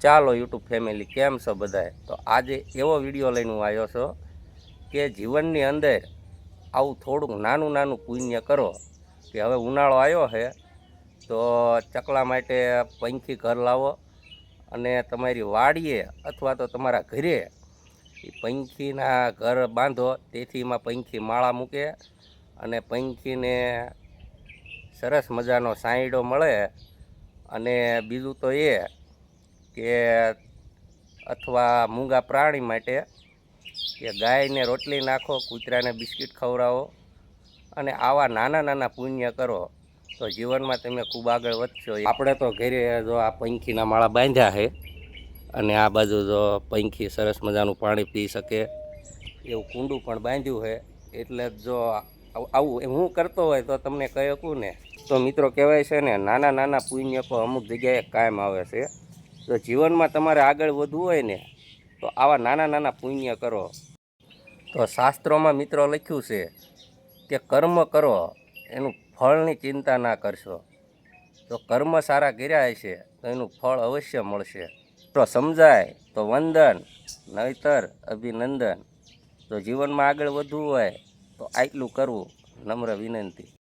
ચાલો YouTube family, કેમ છો બધાએ તો આજે એવો વીડિયો લઈને હું આવ્યો છું કે જીવનની અંદર આવું થોડુંક નાનું નાનું પુણ્ય કરો. કે હવે ઉનાળો આવ્યો છે, તો ચકલા માટે પંખી ઘર લાવો અને તમારી વાડીએ અથવા તો તમારા ઘરે એ પંખીના ઘર બાંધો. તેથી એમાં પંખી માળા મૂકે અને પંખીને સરસ મજાનો સાંયડો મળે. અને બીજું તો એ કે અથવા મૂંગા પ્રાણી માટે કે ગાયને રોટલી નાખો, કૂતરાને બિસ્કિટ ખવડાવો અને આવા નાના નાના પુણ્ય કરો, તો જીવનમાં તમે ખૂબ આગળ વધશો. આપણે તો ઘરે જો આ પંખીના માળા બાંધ્યા છે અને આ બાજુ જો પંખી સરસ મજાનું પાણી પી શકે એવું કુંડું પણ બાંધ્યું છે. એટલે જો આવું- એ હું કરતો હોય તો તમને કહી શકું ને તો મિત્રો કહેવાય છે ને, નાના નાના પુણ્યકો અમુક જગ્યાએ કાયમ આવે છે. તો જીવનમાં તમારે આગળ વધવું હોય ને, તો આવા નાના નાના પુણ્ય કરો. તો શાસ્ત્રોમાં મિત્રો લખ્યું છે કે કર્મ કરો, એનું ફળની ચિંતા ના કરશો. તો કર્મ સારા કર્યા હશે, તો એનું ફળ અવશ્ય મળશે. તો સમજાય, તો વંદન, નહીતર અભિનંદન. તો જીવનમાં આગળ વધવું હોય, તો આટલું કરવું નમ્ર વિનંતી.